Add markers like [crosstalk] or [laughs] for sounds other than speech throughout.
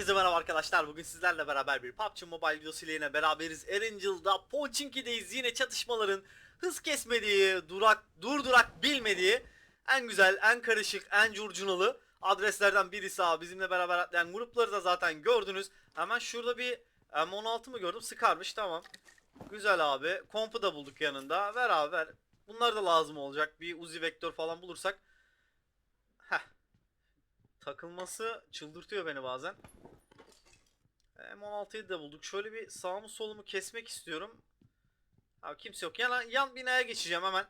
Herkese merhaba arkadaşlar. Bugün sizlerle beraber bir PUBG Mobile videosuyla yine beraberiz. Erangel'da Pochinki'deyiz. Yine çatışmaların hız kesmediği, durak, durdurak bilmediği en güzel, en karışık, en curcunalı adreslerden birisi abi. Bizimle beraber atlayan grupları da zaten gördünüz. Hemen şurada bir M16 mı gördüm? Sıkarmış tamam. Güzel abi. Kompu da bulduk yanında. Ver ver. Bunlar da lazım olacak. Bir Uzi vektör falan bulursak. Heh. Takılması çıldırtıyor beni bazen. M16'yı da bulduk. Şöyle bir sağımı solumu kesmek istiyorum. Abi kimse yok. Yan, yan binaya geçeceğim hemen.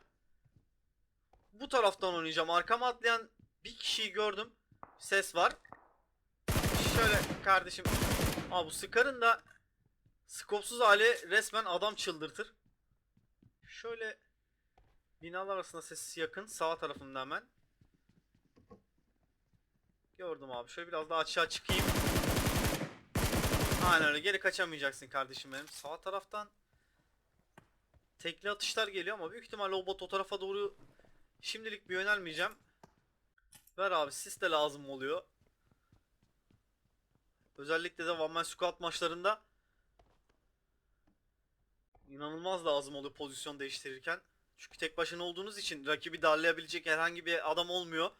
Bu taraftan oynayacağım. Arkama atlayan bir kişiyi gördüm. Ses var. Şöyle kardeşim. Aa bu Scar'ın da skopsuz hali resmen adam çıldırtır. Şöyle binalar arasında sesi yakın. Sağ tarafında hemen. Gördüm abi. Şöyle biraz daha aşağı çıkayım. Aynen öyle. Geri kaçamayacaksın kardeşim benim. Sağ taraftan tekli atışlar geliyor ama büyük ihtimalle o bot o tarafa doğru şimdilik bir yönelmeyeceğim. Ver abi sis de lazım oluyor. Özellikle de One Man Squad maçlarında inanılmaz lazım oluyor pozisyon değiştirirken. Çünkü tek başına olduğunuz için rakibi darlayabilecek herhangi bir adam olmuyor.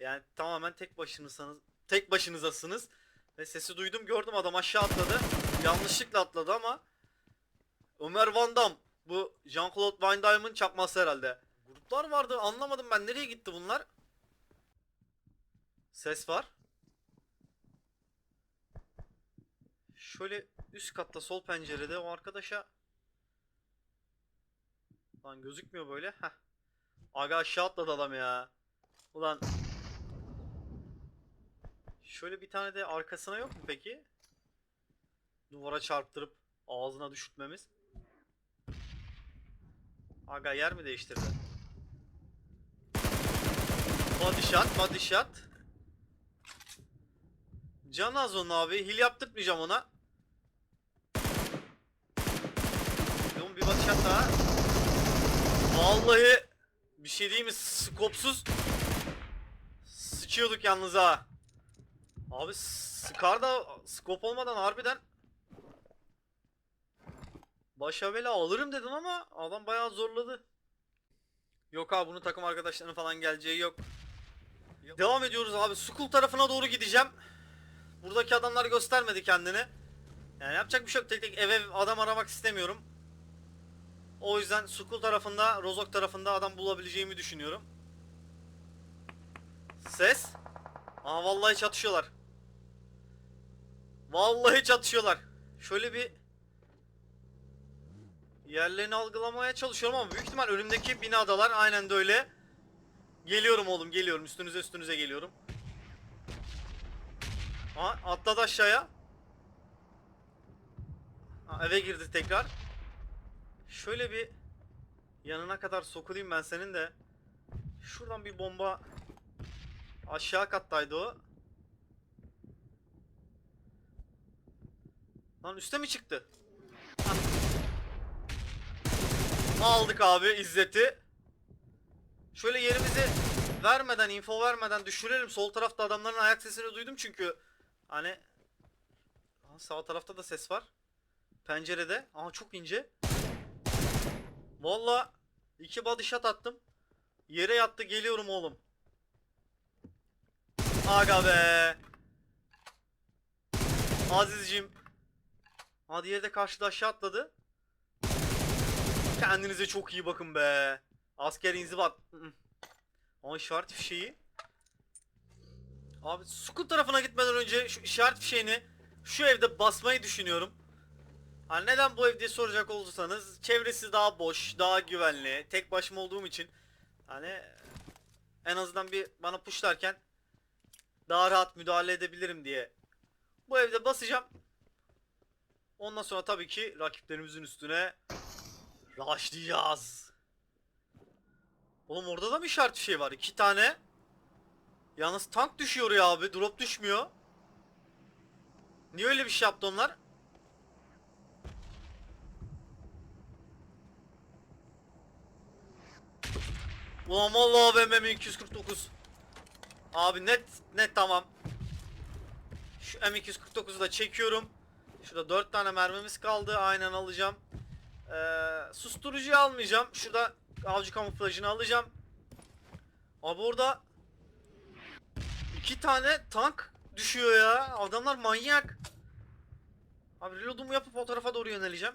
Yani tamamen tek başınızsanız tek başınızasınız. Ve sesi duydum gördüm adam aşağı atladı. Yanlışlıkla atladı ama Ömer Van Dam bu Jean-Claude Van Damme'ın çakması herhalde. Gruplar vardı anlamadım ben nereye gitti bunlar? Ses var. Şöyle üst katta sol pencerede o arkadaşa Lan gözükmüyor böyle. Heh. Aga aşağı atladı adam ya. Ulan Şöyle bir tane de arkasına yok mu peki? Duvara çarptırıp ağzına düşürtmemiz. Aga yer mi değiştirdi? Body shot, body shot. Can az onun abi. Hil yaptırtmayacağım ona. Yok bir body shot daha. Vallahi bir şey değil mi? Skopsuz sıçıyorduk yalnız ha. Abi Scar da skop olmadan harbiden başa bela alırım dedim ama adam bayağı zorladı. Yok abi bunun takım arkadaşlarının falan geleceği yok. Devam ediyoruz abi. School tarafına doğru gideceğim. Buradaki adamlar göstermedi kendini. Yani yapacak bir şey yok. Tek tek eve adam aramak istemiyorum. O yüzden School tarafında, Rozok tarafında adam bulabileceğimi düşünüyorum. Ses. Aa vallahi çatışıyorlar. Vallahi çatışıyorlar. Şöyle bir yerlerini algılamaya çalışıyorum ama büyük ihtimal önümdeki binadalar aynen de öyle. Geliyorum oğlum geliyorum üstünüze üstünüze geliyorum. Aa atladı aşağıya. Aa, eve girdi tekrar. Şöyle bir yanına kadar sokulayım ben senin de. Şuradan bir bomba aşağı kattaydı o. Lan üste mi çıktı? Aldık abi İzzet'i. Şöyle yerimizi vermeden, info vermeden düşürelim. Sol tarafta adamların ayak sesini duydum çünkü. Hani Aha, sağ tarafta da ses var. Pencerede. Ama çok ince. Valla iki body shot attım. Yere yattı geliyorum oğlum. Aga be. Azizciğim. Hadi yerde karşıda aşağı atladı. Kendinize çok iyi bakın be. Asker inzibat. Ama işaret fişeği. Abi Sukun tarafına gitmeden önce şu işaret fişeğini şu evde basmayı düşünüyorum. Hani neden bu ev diye soracak olursanız çevresi daha boş, daha güvenli. Tek başıma olduğum için hani en azından bir bana pushlarken daha rahat müdahale edebilirim diye bu evde basacağım. Ondan sonra tabii ki rakiplerimizin üstüne rushlayacağız. Oğlum orada da mı işaret bir şey var? İki tane. Yalnız tank düşüyor ya abi. Drop düşmüyor. Niye öyle bir şey yaptı onlar? Ulan vallahi AVM 249. Abi net net tamam. Şu M249'u da çekiyorum. Şurada 4 tane mermimiz kaldı. Aynen alacağım. Ee, susturucuyu almayacağım. Şurada avcı kamuflajını alacağım. Abi orada iki tane tank düşüyor ya. Adamlar manyak. Abi reloadumu yapıp o tarafa doğru yöneleceğim.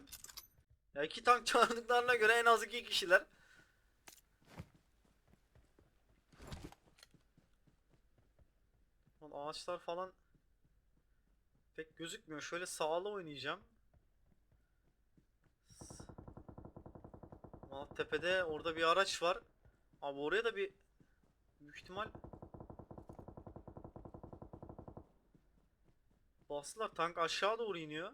Ya iki tank [laughs] çağırdıklarına göre en az iki kişiler. Lan ağaçlar falan pek gözükmüyor. Şöyle sağlı oynayacağım. Aa, tepede orada bir araç var. Abi oraya da bir büyük ihtimal bastılar. Tank aşağı doğru iniyor.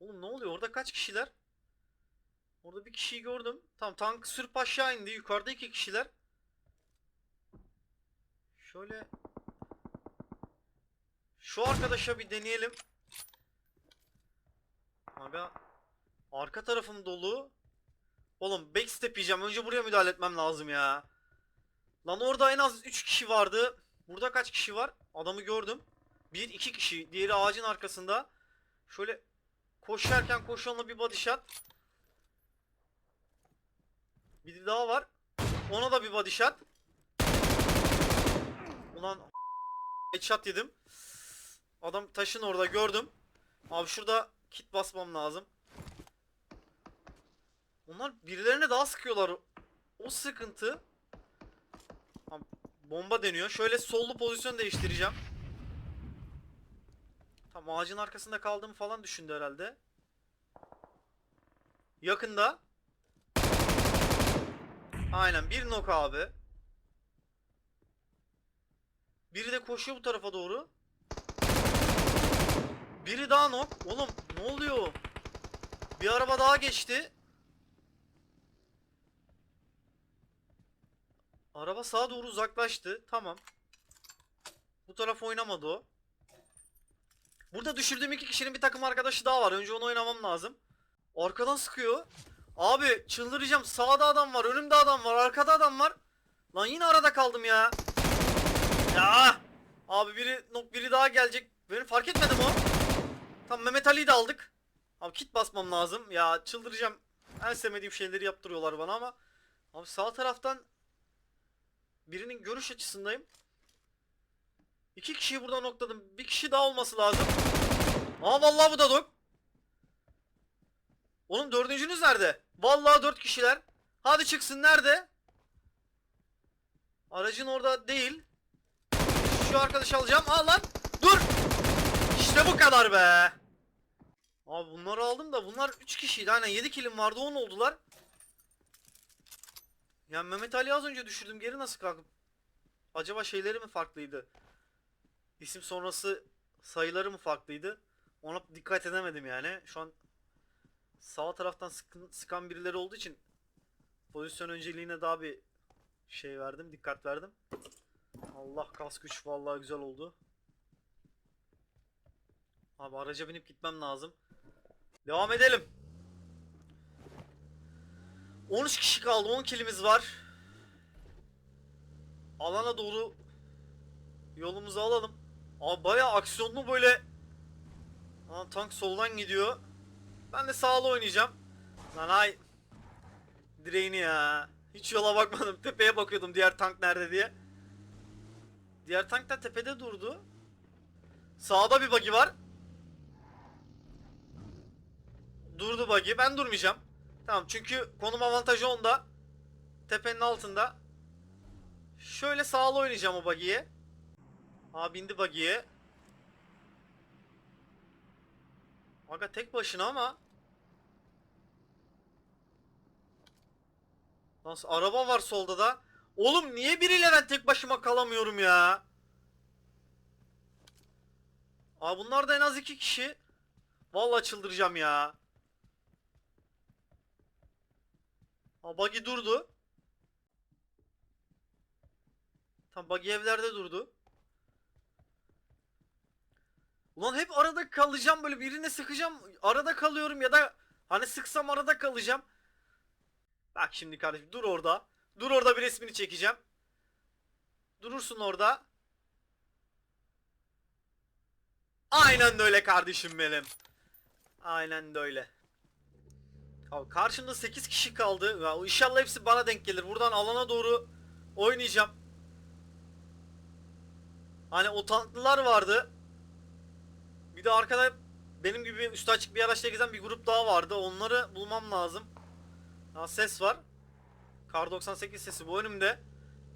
Oğlum ne oluyor? Orada kaç kişiler? Orada bir kişiyi gördüm. Tamam tank sürüp aşağı indi. Yukarıda iki kişiler. Şöyle şu arkadaşa bir deneyelim. Aga arka tarafım dolu. Oğlum backstep yiyeceğim. Önce buraya müdahale etmem lazım ya. Lan orada en az 3 kişi vardı. Burada kaç kişi var? Adamı gördüm. 1 2 kişi. Diğeri ağacın arkasında. Şöyle koşarken koşanla bir body shot. Biri daha var. Ona da bir body shot. Ulan headshot yedim. Adam taşın orada gördüm. Abi şurada kit basmam lazım. Onlar birilerine daha sıkıyorlar. O sıkıntı. Abi, bomba deniyor. Şöyle sollu pozisyon değiştireceğim. Tam ağacın arkasında kaldığımı falan düşündü herhalde. Yakında. Aynen bir nok abi. Biri de koşuyor bu tarafa doğru. Biri daha nok. Oğlum ne oluyor? Bir araba daha geçti. Araba sağa doğru uzaklaştı. Tamam. Bu taraf oynamadı o. Burada düşürdüğüm iki kişinin bir takım arkadaşı daha var. Önce onu oynamam lazım. Arkadan sıkıyor. Abi çıldıracağım. Sağda adam var. Önümde adam var. Arkada adam var. Lan yine arada kaldım ya. Ya. Abi biri nok biri daha gelecek. Beni fark etmedim o. Tamam Mehmet Ali'yi de aldık. Abi kit basmam lazım. Ya çıldıracağım. En sevmediğim şeyleri yaptırıyorlar bana ama. Abi sağ taraftan birinin görüş açısındayım. İki kişiyi buradan nokladım. Bir kişi daha olması lazım. Aa vallahi bu da dok. Oğlum dördüncünüz nerede? Vallahi dört kişiler. Hadi çıksın nerede? Aracın orada değil. Şu arkadaşı alacağım. Al lan. Dur. İşte bu kadar be. Abi bunları aldım da bunlar 3 kişiydi. Aynen 7 kilim vardı 10 oldular. Ya Mehmet Ali az önce düşürdüm. Geri nasıl kalkıp? Acaba şeyleri mi farklıydı? İsim sonrası sayıları mı farklıydı? Ona dikkat edemedim yani. Şu an sağ taraftan sıkın, sıkan birileri olduğu için pozisyon önceliğine daha bir şey verdim. Dikkat verdim. Allah kas güç vallahi güzel oldu. Abi araca binip gitmem lazım. Devam edelim. 13 kişi kaldı. 10 kilimiz var. Alana doğru yolumuzu alalım. Abi bayağı aksiyonlu böyle. Aa, tank soldan gidiyor. Ben de sağlı oynayacağım. Lan ay. Direğini ya. Hiç yola bakmadım. Tepeye bakıyordum diğer tank nerede diye. Diğer tank da tepede durdu. Sağda bir buggy var. Durdu buggy. Ben durmayacağım. Tamam çünkü konum avantajı onda. Tepenin altında. Şöyle sağlı oynayacağım o buggy'ye. Aa bindi buggy'ye. Aga tek başına ama. Nasıl araba var solda da. Oğlum niye biriyle ben tek başıma kalamıyorum ya? Aa bunlar da en az iki kişi. Vallahi çıldıracağım ya. Aa buggy durdu. Tam buggy evlerde durdu. Ulan hep arada kalacağım böyle birine sıkacağım. Arada kalıyorum ya da hani sıksam arada kalacağım. Bak şimdi kardeşim dur orada. Dur orada bir resmini çekeceğim. Durursun orada. Aynen öyle kardeşim benim. Aynen de öyle. Abi karşımda 8 kişi kaldı. Ya inşallah hepsi bana denk gelir. Buradan alana doğru oynayacağım. Hani o tanklılar vardı. Bir de arkada benim gibi üstü açık bir araçla gezen bir grup daha vardı. Onları bulmam lazım. Ha, ses var. Kar 98 sesi bu önümde.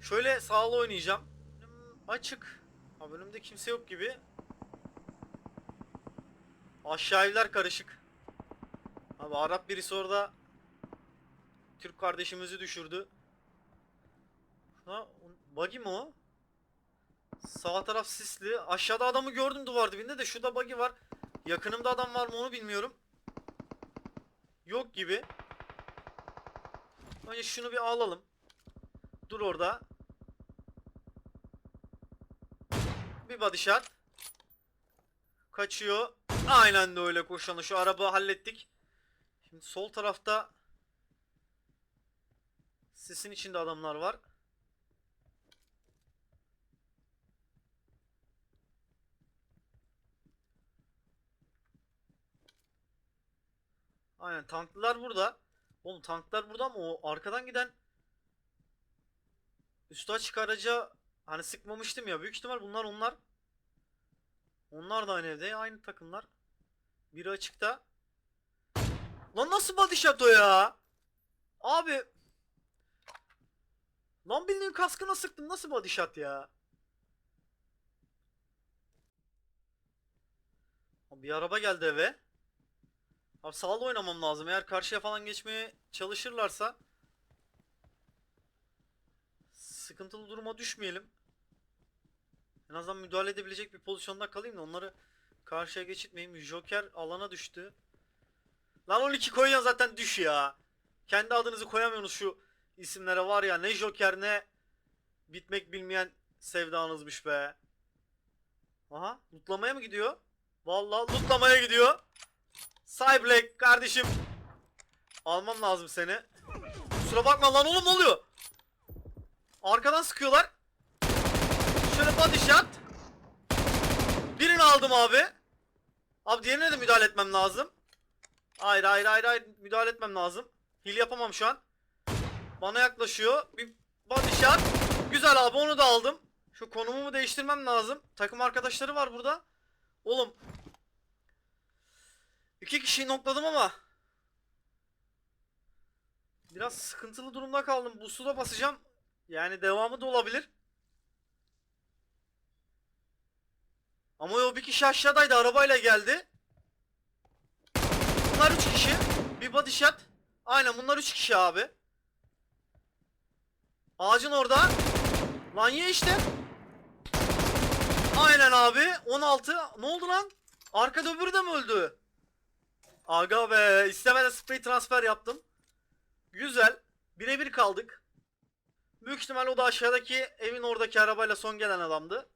Şöyle sağlı oynayacağım. Önüm açık. Abi önümde kimse yok gibi. Aşağı evler karışık. Abi Arap birisi orada Türk kardeşimizi düşürdü. Ha, buggy mi o? Sağ taraf sisli. Aşağıda adamı gördüm duvar dibinde de şurada buggy var. Yakınımda adam var mı onu bilmiyorum. Yok gibi. Önce şunu bir alalım. Dur orada. Bir body shot. Kaçıyor. Aynen de öyle koşanı. Şu araba hallettik. Şimdi sol tarafta sisin içinde adamlar var. Aynen tanklılar burada. Oğlum tanklar burada ama o arkadan giden üstü açık araca hani sıkmamıştım ya. Büyük ihtimal bunlar onlar. Onlar da aynı evde. Aynı takımlar. Biri açıkta. Lan nasıl body shot o ya? Abi. Lan bildiğin kaskına sıktım. Nasıl body shot ya? Bir araba geldi eve. Abi sağlı oynamam lazım. Eğer karşıya falan geçmeye çalışırlarsa sıkıntılı duruma düşmeyelim. En azından müdahale edebilecek bir pozisyonda kalayım da onları karşıya geçitmeyeyim. Joker alana düştü. Lan 12 koyuyorsun zaten düş ya. Kendi adınızı koyamıyorsunuz şu isimlere var ya. Ne Joker ne bitmek bilmeyen sevdanızmış be. Aha lootlamaya mı gidiyor? Vallahi lootlamaya gidiyor. Cyberblack kardeşim. Almam lazım seni. Kusura bakma lan oğlum ne oluyor? Arkadan sıkıyorlar. Şöyle body shot. Birini aldım abi. Abi diğerine de müdahale etmem lazım. Hayır hayır hayır hayır müdahale etmem lazım. Hil yapamam şu an. Bana yaklaşıyor. Bir body shot. Güzel abi onu da aldım. Şu konumumu değiştirmem lazım. Takım arkadaşları var burada. Oğlum. İki kişiyi nokladım ama. Biraz sıkıntılı durumda kaldım. Bu suda basacağım. Yani devamı da olabilir. Ama o bir kişi aşağıdaydı arabayla geldi. Bunlar 3 kişi. Bir body shot. Aynen bunlar 3 kişi abi. Ağacın orada. Lan ye işte. Aynen abi. 16. Ne oldu lan? Arkada öbürü de mi öldü? Aga be. istemeden spray transfer yaptım. Güzel. Birebir kaldık. Büyük ihtimal o da aşağıdaki evin oradaki arabayla son gelen adamdı.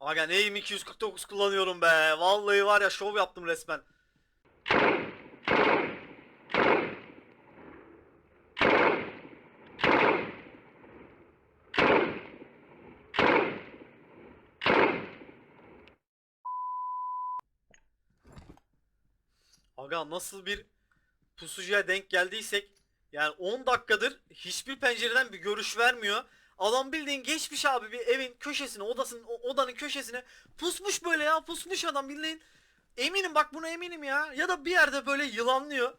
Aga neyim 249 kullanıyorum be. Vallahi var ya şov yaptım resmen. Aga nasıl bir pusucuya denk geldiysek yani 10 dakikadır hiçbir pencereden bir görüş vermiyor. Adam bildiğin geçmiş abi bir evin köşesine, odasının odanın köşesine pusmuş böyle ya, pusmuş adam bildiğin. Eminim bak buna eminim ya. Ya da bir yerde böyle yılanlıyor.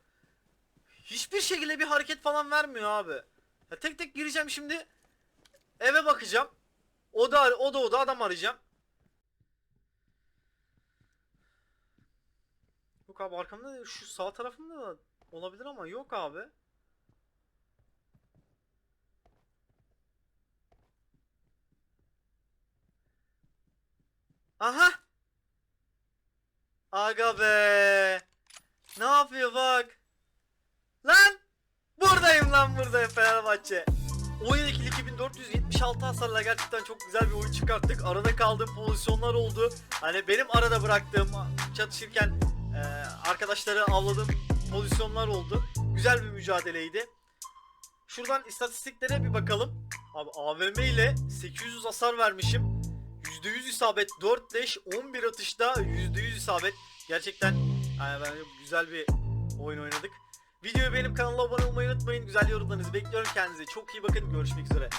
Hiçbir şekilde bir hareket falan vermiyor abi. Ya tek tek gireceğim şimdi. Eve bakacağım. Oda oda oda adam arayacağım. Yok abi arkamda da şu sağ tarafımda da olabilir ama yok abi. Aha. Aga be. Ne yapıyor bak. Lan. Buradayım lan buradayım Fenerbahçe. 17 kill 2476 hasarla gerçekten çok güzel bir oyun çıkarttık. Arada kaldığım pozisyonlar oldu. Hani benim arada bıraktığım çatışırken Ee, arkadaşları avladığım pozisyonlar oldu. Güzel bir mücadeleydi. Şuradan istatistiklere bir bakalım. Abi AVM ile 800 hasar vermişim. %100 isabet 4 leş 11 atışta %100 isabet. Gerçekten yani bence güzel bir oyun oynadık. Videoyu beğenip kanala abone olmayı unutmayın. Güzel yorumlarınızı bekliyorum. Kendinize çok iyi bakın. Görüşmek üzere.